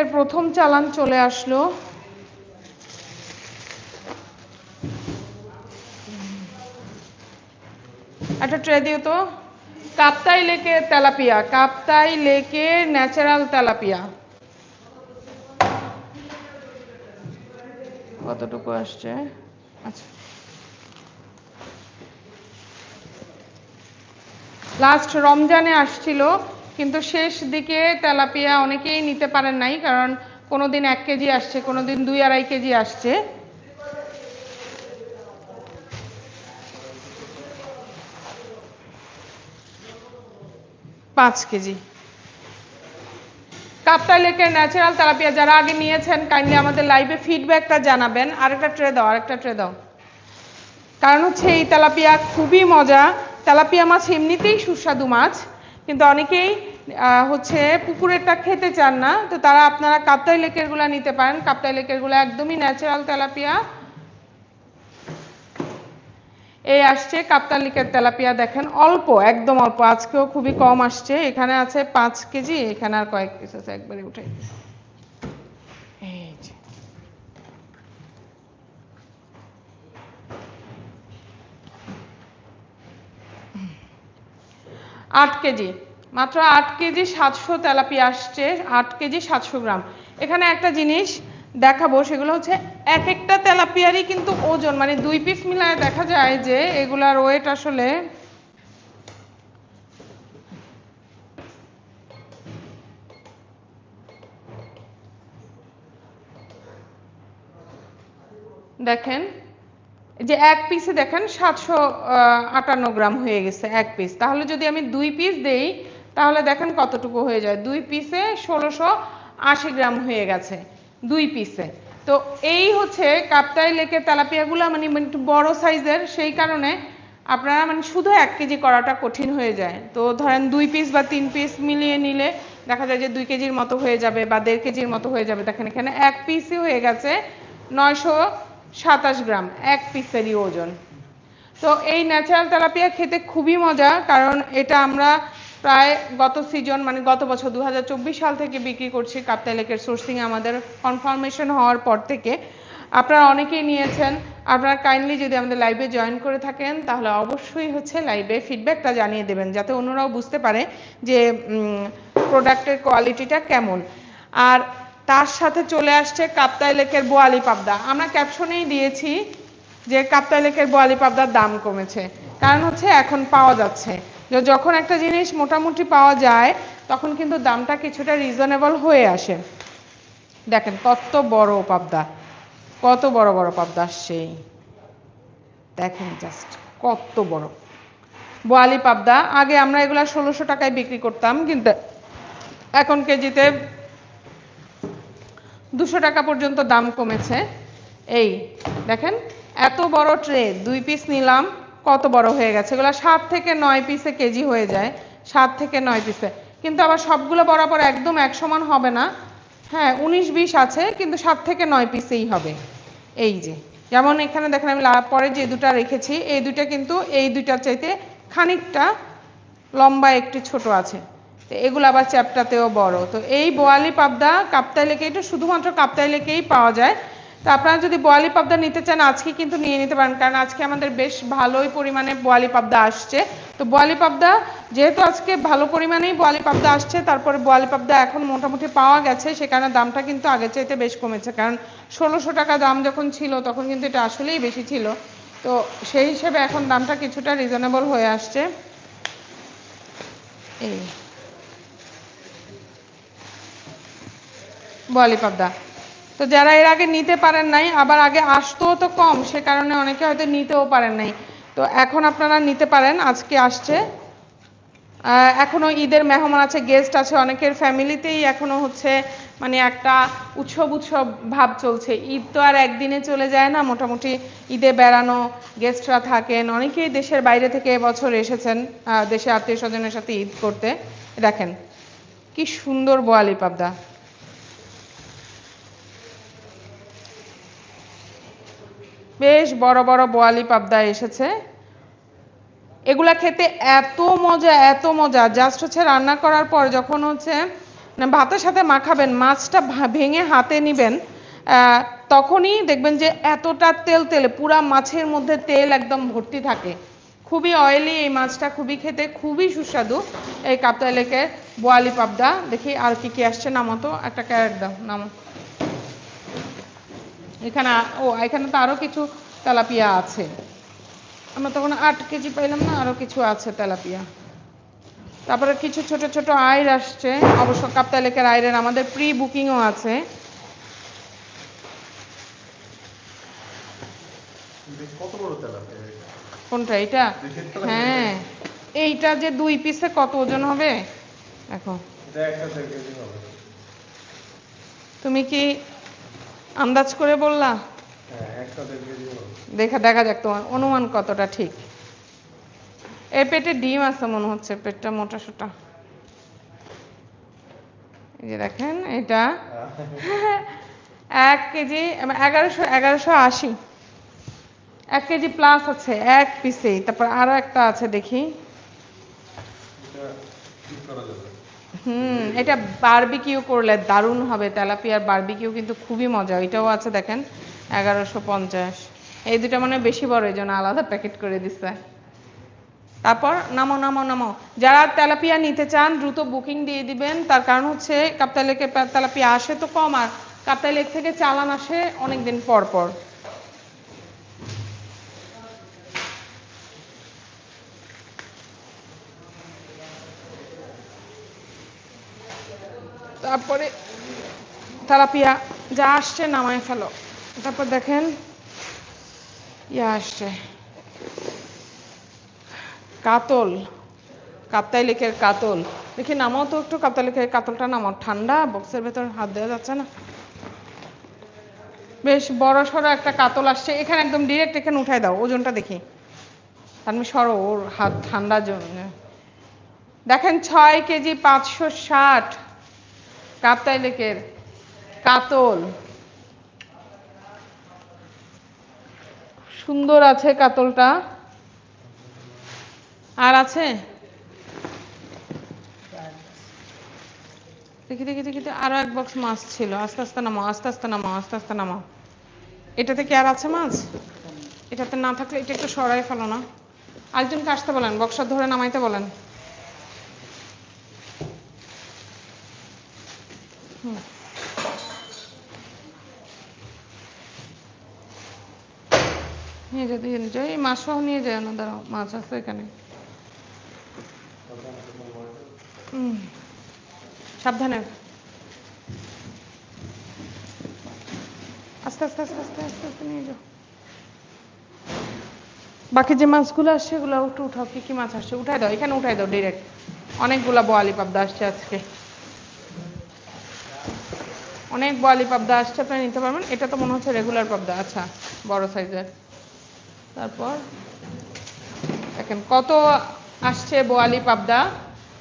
এর প্রথম চালান চলে আসলো। একটা ট্রে দিও তো। কাপ্তাই লেকের তেলাপিয়া কাপ্তাই লেকের ন্যাচারাল তেলাপিয়া। কতটুকু আসছে? আচ্ছা। লাস্ট রমজানে আসছিল। কিন্তু শেষ দিকে তেলাপিয়া অনেকেই নিতে পারেন নাই, কারণ কোনো দিন এক কেজি আসছে কোনো দিন দুই আড়াই কেজি আসছে। পাঁচ কেজি। কাপ্তাই লেকের ন্যাচারাল তেলাপিয়া যারা আগে নিয়েছেন, কাইন্ডলি আমাদের লাইভে ফিডব্যাকটা জানাবেন। আরেকটা ট্রে দাও, আরেকটা ট্রে দাও। কারণ হচ্ছে এই তেলাপিয়া খুবই মজা। তেলাপিয়া মাছ এমনিতেই সুস্বাদু মাছ, কিন্তু অনেকেই হচ্ছে পুকুরেরটা খেতে চান না, তো তারা আপনারা কাপ্তাই লেকেরগুলো নিতে পারেন। কাপ্তাই লেকেরগুলো একদমই ন্যাচারাল তেলাপিয়া। এই আসছে কাপ্তাই লেকের তেলাপিয়া, দেখেন অল্প, একদম অল্প, আজকেও খুবই কম আসছে। এখানে আছে পাঁচ কেজি, এখানে আর কয়েক পিস আছে, একবারে উঠে এই আট কেজি। মাত্র আট কেজি সাতশো তেলাপি আসছে, আট কেজি সাতশো গ্রাম। এখানে একটা জিনিস দেখাবো, সেগুলো হচ্ছে এক একটা তেলাপিয়ারই কিন্তু ওজন। মানে দুই পিস মিলায় দেখা যায় যে এগুলার ওয়েট আসলে দেখেন যে এক পিসে দেখেন সাতশো আটান্ন গ্রাম হয়ে গেছে এক পিস তাহলে যদি আমি দুই পিস দেই তাহলে দেখেন কতটুকু হয়ে যায়। দুই পিসে ষোলোশো আশি গ্রাম হয়ে গেছে, দুই পিসে তো এই হচ্ছে কাপ্তাই লেকের তেলাপিয়াগুলো মানে একটু বড় সাইজের, সেই কারণে আপনারা মানে শুধু এক কেজি করাটা কঠিন হয়ে যায়। তো ধরেন দুই পিস বা তিন পিস মিলিয়ে নিলে দেখা যায় যে দুই কেজির মতো হয়ে যাবে বা দেড় কেজির মতো হয়ে যাবে। দেখেন এখানে এক পিসই হয়ে গেছে নয়শো সাতাশ গ্রাম, এক পিসেরই ওজন। তো এই ন্যাচারাল তেলাপিয়া খেতে খুবই মজা কারণ এটা আমরা প্রায় গত সিজন মানে গত বছর দু হাজার চব্বিশ সাল থেকে বিক্রি করছি কাপ্তাই লেকের সোর্সিং আমাদের কনফার্মেশন হওয়ার পর থেকে। আপনারা অনেকেই নিয়েছেন। আপনারা কাইন্ডলি যদি আমাদের লাইভে জয়েন করে থাকেন, তাহলে অবশ্যই হচ্ছে লাইভে ফিডব্যাকটা জানিয়ে দেবেন, যাতে অন্যরাও বুঝতে পারে যে প্রোডাক্টের কোয়ালিটিটা কেমন। আর তার সাথে চলে আসছে কাপ্তাই লেকের বোয়ালি পাবদা। আমরা ক্যাপশনেই দিয়েছি যে, কাপ্তাই লেকের বোয়ালি পাবদার দাম কমেছে। কারণ হচ্ছে এখন পাওয়া যাচ্ছে। যখন একটা জিনিস মোটামুটি পাওয়া যায়, তখন কিন্তু দামটা কিছুটা রিজনেবল হয়ে আসে। দেখেন, কত বড় পাবদা, কত বড় বড় পাবদা সেই। দেখেন জাস্ট কত বড়। বোয়ালি পাবদা, আগে আমরা এগুলা ষোলোশো টাকায় বিক্রি করতাম, কিন্তু এখন কেজিতে দুশো টাকা পর্যন্ত দাম কমেছে। এই, দেখেন, এত বড় ট্রে, দুই পিস নিলাম কত বড় হয়ে গেছে? এগুলো সাত থেকে নয় পিসে কেজি হয়ে যায়। সাত থেকে নয় পিসে কিন্তু আবার সবগুলো বরাবর একদম এক সমান হবে না। হ্যাঁ উনিশ, বিশ আছে, কিন্তু সাত থেকে নয় পিসেই হবে। এই যে, যেমন এখানে দেখেন আমি পরে যে দুটা রেখেছি, এই দুটা কিন্তু এই দুইটার চাইতে খানিকটা লম্বা একটু ছোট আছে। তো এগুলো আবার চ্যাপটাতেও বড়। তো এই বোয়ালি পাবদা কাপ্তাই লেকে, এটা শুধুমাত্র কাপ্তাই লেকেই পাওয়া যায়। তো আপনারা যদি বোয়ালি পাবদা নিতে চান, আজকে কিন্তু নিয়ে নিতে পারেন, কারণ আজকে আমাদের বেশ ভালোই পরিমাণে বোয়ালি পাবদা আসছে। তো বোয়ালি পাবদা, যেহেতু আজকে ভালো পরিমাণেই বোয়ালি পাবদা আসছে, তারপরে বোয়ালি পাবদা এখন মোটামুটি পাওয়া গেছে, সে কারণে দামটা কিন্তু আগের চাইতে বেশ কমেছে, কারণ ষোলোশো টাকা দাম যখন ছিল, তখন কিন্তু এটা আসলেই বেশি ছিল। তো সেই হিসেবে এখন দামটা কিছুটা রিজনেবল হয়ে আসছে। এই। বলি পাবদা। তো যারা এর আগে নিতে পারেন নাই, আবার আগে আসতেও তো কম, সে কারণে অনেকে হয়তো নিতেও পারেন নাই। তো এখন আপনারা নিতে পারেন, আজকে আসছে। এখনও ঈদের মেহমান আছে গেস্ট আছে, অনেকের ফ্যামিলিতেই এখনও হচ্ছে মানে একটা উৎসব উৎসব ভাব চলছে। ঈদ তো আর একদিনে চলে যায় না, মোটামুটি ঈদে বেড়ানো গেস্টরা থাকেন। অনেকেই দেশের বাইরে থেকে এবছর এসেছেন দেশে আত্মীয় স্বজনের সাথে ঈদ করতে। দেখেন, কি সুন্দর বোয়ালি পাবদা। বেশ বড় বড় বোয়ালি পাবদা এসেছে। এগুলা খেতে এত মজা এত মজা। জাস্ট হচ্ছে রান্না করার পর যখন হচ্ছে ভাতের সাথে মাখাবেন, মাছটা ভেঙে হাতে নেবেন তখনই দেখবেন যে এতটা তেল, তেলে, পুরা মাছের মধ্যে তেল একদম ভর্তি থাকে। খুবই অয়েলি এই মাছটা, খুবই খেতে, খুবই সুস্বাদু এই লেকের বোয়ালি পাবদা। দেখি আর কি কি আসছে নামতো একটা ক্যারেট দাও, নামো। এখানে ও এখানে তো আরও কিছু তেলাপিয়া আছে। আমরা তখন আট কেজি পাইলাম না আরও কিছু আছে তেলাপিয়া। তারপরে কিছু ছোট ছোট আয়ের আসছে অবশ্য কাপ্তাই লেকের আয়ের আমাদের প্রি বুকিংও আছে? কোনটা এটা হ্যাঁ এইটা যে দুই পিসে কত ওজন হবে? দেখো। তুমি কি আন্দাজ করে বললা? হ্যাঁ দেখা দেখা যাক তোমার অনুমান কতটা ঠিক। এই পেটে ডিম আছে মনে হচ্ছে পেটটা মোটা সোটা। এই যে দেখেন এটা এক কেজি এগারোশো এগারোশো আশি। এক কেজি প্লাস আছে এক পিসেই। তারপর আরও একটা আছে দেখি। করা যাবে। হুম, এটা বারবিকিউ করলে দারুণ হবে, তেলাপিয়ার বারবিকিউ কিন্তু খুবই মজা, এটাও আছে দেখেন, এগারোশো পঞ্চাশ। এই দুটো মানে বেশি বড়, এই জন্য আলাদা প্যাকেট করে দিচ্ছে তারপর নামো নামো নামো। যারা তেলাপিয়া নিতে চান, দ্রুত বুকিং দিয়ে দিবেন। তার কারণ হচ্ছে কাপ্তাই লেকে তেলাপিয়া আসে তো কম, আর কাপ্তাই লেক থেকে চালান আসে অনেক দিন পর পর। তারপরে তেলাপিয়া, যা আসছে নামায় ফেলো। তারপর দেখেন ইয়ে আসছে। কাতল কাপ্তাই লেকের কাতল। দেখি নামাও তো একটু কাপ্তাই লেকের কাতলটা নামাও। ঠান্ডা, বক্সের ভেতর হাত দেওয়া যাচ্ছে না। বেশ বড় সড়ো একটা কাতল আসছে। এখানে একদম ডিরেক্ট এখানে উঠাই দাও, ওজনটা দেখি। আমি সরো, ওর হাত ঠান্ডার জন্য। দেখেন ছয় কেজি পাঁচশো ষাট। কাপ্তাই লেকের কাতল। সুন্দর আছে কাতলটা। আর আছে? দেখি দেখি দেখি আরও এক বক্স মাছ ছিল। আস্তে আস্তে নামাও, আস্তে আস্তে নামাও, আস্তে আস্তে নামাও। এটাতে কি আর আছে মাছ? এটাতে না থাকলে এটা একটু সরাই ফেলো না। আরেকজনকে আসতে বলেন বক্সটা ধরে নামাইতে বলেন। নিয়ে যেতে নিয়ে যাও এই মাছ সহ নিয়ে যায় না, দাঁড়াও, মাছ আছে এখানে। সাবধানে। আস্তে আস্তে আস্তে আস্তে আস্তে আস্তে নিয়ে যাও। বাকি যে মাছগুলো আসছে, এগুলো একটু উঠাও, কি কি মাছ আসছে, উঠাই দাও, এখানে উঠাই দাও ডিরেক্ট অনেকগুলা বোয়ালি পাবদা আসছে আজকে। অনেক বোয়ালি পাবদা আসছে আপনি নিতে পারবেন। এটা তো মনে হচ্ছে রেগুলার পাবদা আচ্ছা বড় সাইজের তারপর দেখেন কত আসছে বোয়ালি পাবদা।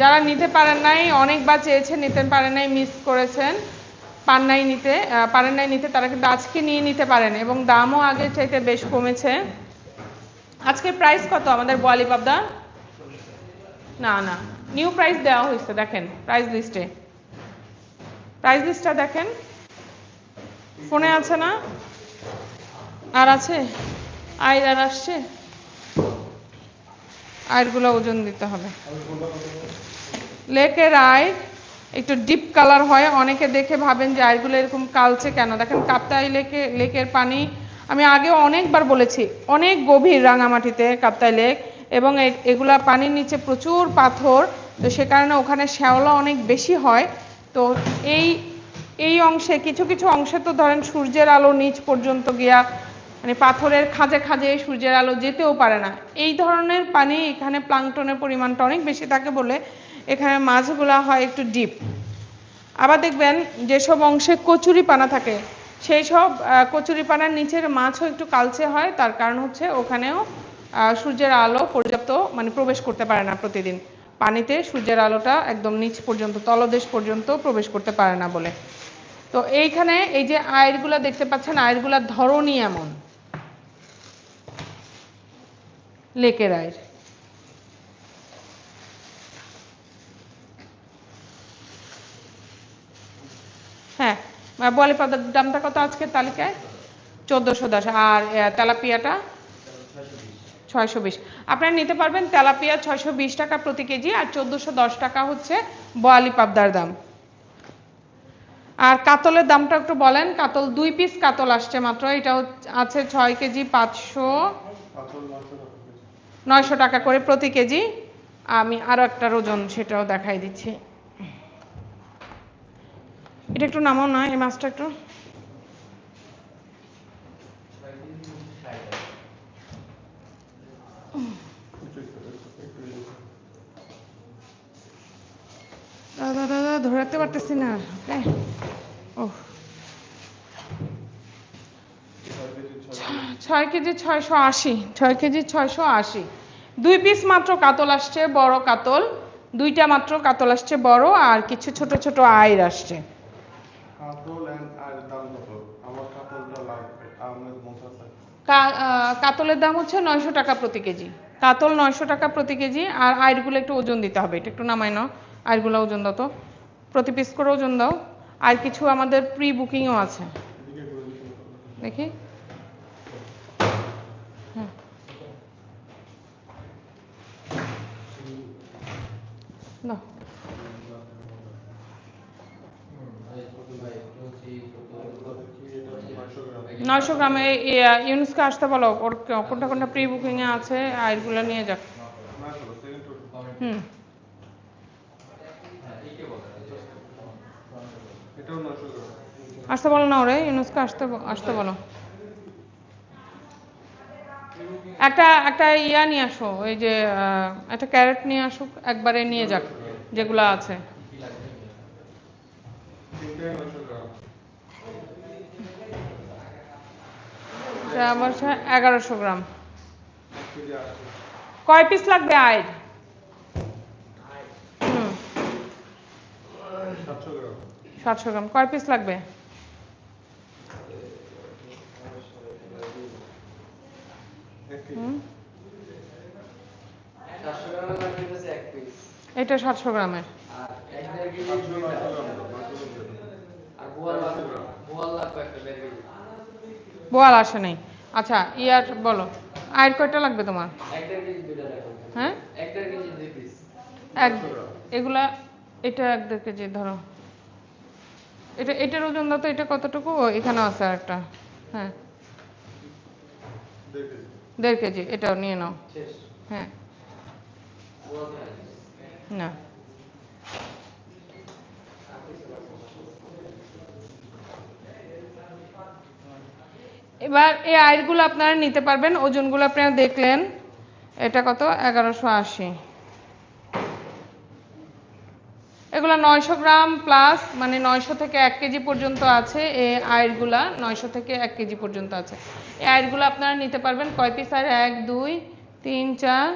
যারা নিতে পারেন নাই, অনেকবার চেয়েছেন, নিতে পারেন নাই মিস করেছেন, পান নাই নিতে পারেন নাই নিতে, তারা কিন্তু আজকে নিয়ে নিতে পারেন এবং দামও আগের চাইতে বেশ কমেছে। আজকের প্রাইস কত আমাদের বোয়ালি পাবদা? না না নিউ প্রাইস দেওয়া হয়েছে, দেখেন প্রাইস লিস্টে প্রাইস লিস্টটা দেখেন। ফোনে আছে না? আর আছে? আয়ের আর আসছে? আয়েরগুলো ওজন দিতে হবে। লেকের আয় একটু ডিপ কালার হয়। অনেকে দেখে ভাবেন যে আয়গুলো এরকম কালছে কেন? দেখেন কাপ্তাই লেকে, লেকের পানি। আমি আগেও অনেকবার বলেছি, অনেক গভীর রাঙামাটিতে কাপ্তাই লেক এবং এগুলা পানির নিচে প্রচুর পাথর। তো সে কারণে ওখানে শ্যাওলা অনেক বেশি হয়। তো এই এই অংশে কিছু কিছু অংশে তো ধরেন সূর্যের আলো নিচ পর্যন্ত গিয়া মানে পাথরের খাঁজে খাঁজে সূর্যের আলো যেতেও পারে না। এই ধরনের পানি এখানে প্লাংটনের পরিমাণটা অনেক বেশি থাকে বলে এখানে মাছগুলা হয় একটু ডিপ। আবার দেখবেন যেসব অংশে কচুরি পানা থাকে সেই সব কচুরি পানার নিচের মাছও একটু কালচে হয়, তার কারণ হচ্ছে ওখানেও সূর্যের আলো পর্যাপ্ত মানে প্রবেশ করতে পারে না প্রতিদিন। পানিতে সূর্যের আলোটা একদম নিচ পর্যন্ত, তলদেশ পর্যন্ত প্রবেশ করতে পারে না বলে। তো এইখানে এই যে আয়েরগুলা দেখতে পাচ্ছেন, আয়েরগুলার ধরনই এমন। লেকের আয়ের। হ্যাঁ বলে পাবদার দামটা কত আজকের তালিকায়? চোদ্দোশো দশ। আর তেলাপিয়াটা? ছয়শো বিশ। আপনারা নিতে পারবেন তেলাপিয়া ছয়শো বিশ টাকা প্রতি কেজি আর চোদ্দোশো দশ টাকা হচ্ছে বোয়ালি পাবদার দাম। আর কাতলের দামটা একটু বলেন, কাতল দুই পিস কাতল আসছে মাত্র, এটা আছে ছয় কেজি পাঁচশো। নয়শো টাকা করে প্রতি কেজি। আমি আরও একটা ওজন সেটাও দেখাই দিচ্ছি। এটা একটু নামাও না, এই মাছটা একটু একটু একটু একটু একটু একটু। দাদা দাদা ধরে রাখতে পারতেছি না। ও ছয় কেজি ছয় ছয় কেজি ছয়শো আশি। ছয় কেজি ছয়শো আশি। দুই পিস মাত্র কাতল আসছে বড় কাতল। দুইটা মাত্র কাতল আসছে বড় আর কিছু ছোট ছোট আইর আসছে। কাতলের দাম হচ্ছে নয়শো টাকা প্রতি কেজি। কাতল নয়শো টাকা প্রতি কেজি, আর আইরগুলো একটু ওজন দিতে হবে, এটা একটু নামায় নাও, আইরগুলো ওজন দাও তো। প্রতি পিস করে ওজন দাও, আর কিছু আমাদের প্রি বুকিংও আছে। দেখি। হ্যাঁ। এটা নয়শো গ্রাম ইউনুসকে আসতে বলো, ওর কোনটা কোনটা প্রি বুকিংয়ে আছে, আইরগুলো নিয়ে যাক হুম। আসতে বলো না ওরে, ইউনুসকে আসতে আসতে বলো। একটা একটা ইয়া নিয়ে আসো, ওই যে একটা ক্যারেট নিয়ে আসুক, একবারে নিয়ে যাক, যেগুলো আছে তিনটাই নয়শো গ্রাম এটা আমার এগারোশো গ্রাম। কয় পিস লাগবে হুম। সাতশো গ্রাম। কয় পিস লাগবে? এটা সাতশো গ্রামের। আর বোয়াল লাগবে একটা বোয়াল আসে নাই। আচ্ছা ইয়ার বলো আয়ের কয়টা লাগবে তোমার? এক দেড় কেজি দুইটা লাগবে হ্যাঁ? এক দেড় কেজি দুই পিস এক এগুলা এটা এক দেড় কেজি ধরো। এটা এটার ওজন দাও তো এটা কতটুকু? এখানেও আছে একটা হ্যাঁ। দেড় কেজি। এটাও নিয়ে নাও। হ্যাঁ। না। এবার এই আয়েরগুলো আপনারা নিতে পারবেন, ওজনগুলো আপনারা দেখলেন। এটা কত? এগারোশো আশি। এগুলো নয়শো গ্রাম প্লাস মানে নয়শো থেকে এক কেজি পর্যন্ত আছে এই আয়েরগুলা নয়শো থেকে এক কেজি পর্যন্ত আছে। এই আয়েরগুলো আপনারা নিতে পারবেন কয় পিস আর এক, দুই, তিন, চার,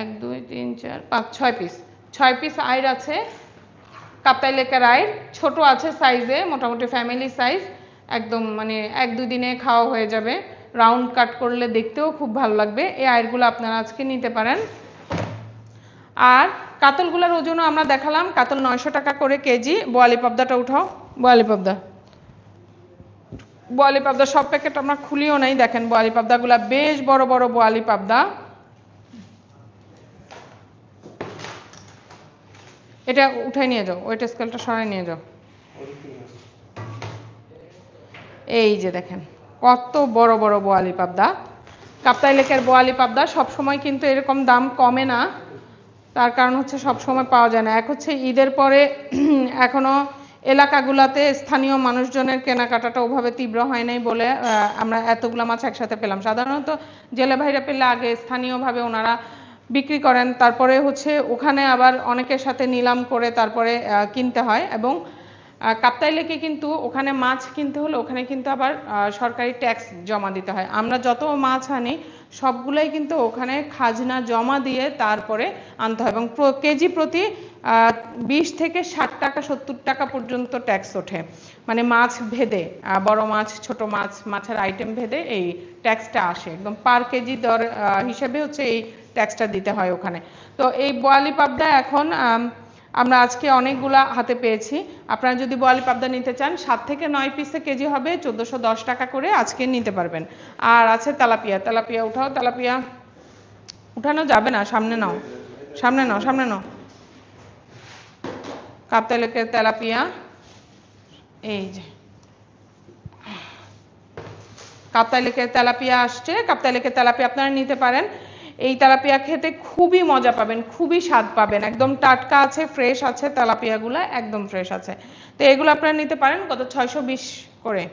এক, দুই, তিন, চার, পাঁচ, ছয় পিস ছয় পিস আয়ের আছে, কাপ্তাই লেকের আয়ের ছোট আছে সাইজে মোটামুটি ফ্যামিলি সাইজ একদম মানে এক দুই দিনে খাওয়া হয়ে যাবে। রাউন্ড কাট করলে দেখতেও খুব ভালো লাগবে। এই আয়েরগুলো আপনারা আজকে নিতে পারেন। আর কাতলগুলোর ওজনও আমরা দেখালাম। কাতল নয়শো টাকা করে কেজি। বোয়ালি পাবদাটা উঠাও। বোয়ালি পাবদা। বোয়ালি পাবদা সব প্যাকেট আমরা খুলিও নাই। দেখেন বোয়ালি পাবদাগুলা বেশ বড় বড় বোয়ালি পাবদা। এটা উঠাই নিয়ে যাও। ওয়েট স্কেলটা সরাই নিয়ে যাও। এই যে দেখেন, কত বড় বড় বোয়ালি পাবদা। কাপ্তাই লেকের বোয়ালি পাবদা সব সময় কিন্তু এরকম দাম কমে না। তার কারণ হচ্ছে সব সময় পাওয়া যায় না। এক হচ্ছে ঈদের পরে এখনও এলাকাগুলোতে স্থানীয় মানুষজনের কেনাকাটাটা ওভাবে তীব্র হয় নাই বলে আমরা এতগুলো মাছ একসাথে পেলাম। সাধারণত জেলে ভাইরা পেলে আগে স্থানীয়ভাবে ওনারা বিক্রি করেন, তারপরে হচ্ছে ওখানে আবার অনেকের সাথে নিলাম করে তারপরে কিনতে হয় এবং কাপ্তাই লেকে কিন্তু ওখানে মাছ কিনতে হলে ওখানে কিন্তু আবার সরকারি ট্যাক্স জমা দিতে হয়। আমরা যত মাছ আনি, সবগুলোই কিন্তু ওখানে খাজনা জমা দিয়ে তারপরে আনতে হয় এবং কেজি প্রতি বিশ থেকে ষাট টাকা, সত্তর টাকা পর্যন্ত ট্যাক্স ওঠে। মানে মাছ ভেদে বড় মাছ, ছোট মাছ, মাছের আইটেম ভেদে এই ট্যাক্সটা আসে। একদম পার কেজি দর হিসেবে হচ্ছে এই ট্যাক্সটা দিতে হয় ওখানে। তো এই বোয়ালি পাবদা এখন আমরা আজকে অনেকগুলা হাতে পেয়েছি। আপনারা যদি বোয়ালি পাবদা নিতে চান, সাত থেকে নয় পিসে কেজি হবে, চোদ্দোশো দশ টাকা করে আজকে নিতে পারবেন। আর আছে তেলাপিয়া। তেলাপিয়া উঠাও, তেলাপিয়া। উঠানো যাবে না, সামনে নাও। সামনে নাও সামনে নাও। কাপ্তাইলেকের তেলাপিয়া। এই যে। কাপ্তাই লেকের তেলাপিয়া আসছে। কাপ্তাই লেকের তেলাপিয়া আপনারা নিতে পারেন। এই তেলাপিয়া খেতে খুবই মজা পাবেন, খুবই স্বাদ পাবেন। একদম টাটকা আছে ফ্রেশ আছে, তেলাপিয়াগুলো একদম ফ্রেশ আছে। তো এগুলো আপনারা নিতে পারেন কত? ছয়শো বিশ করে।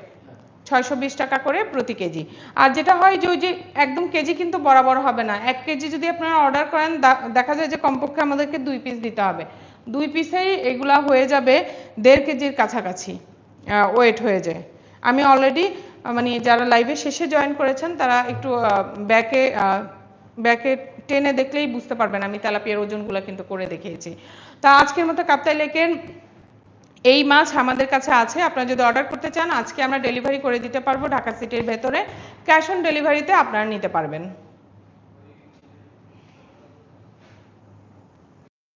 ছয়শো বিশ টাকা করে প্রতি কেজি। আর যেটা হয় যে ওই যে একদম কেজি কিন্তু বরাবর হবে না। এক কেজি যদি আপনারা অর্ডার করেন দেখা যায় যে কমপক্ষে আমাদেরকে দুই পিস দিতে হবে। দুই পিসেই এগুলা হয়ে যাবে দেড় কেজির কাছাকাছি ওয়েট হয়ে যায়। আমি অলরেডি মানে যারা লাইভে শেষে জয়েন করেছেন, তারা একটু ব্যাকে ব্যাকে টেনে দেখলেই বুঝতে পারবেন আমি তেলাপিয়ার ওজনগুলো কিন্তু করে দেখিয়েছি। তা আজকের মতো কাপ্তাই লেকের এই মাছ আমাদের কাছে আছে। আপনারা যদি অর্ডার করতে চান, আজকে আমরা ডেলিভারি করে দিতে পারব ঢাকা সিটির ভেতরে। ক্যাশ অন ডেলিভারিতে আপনারা নিতে পারবেন।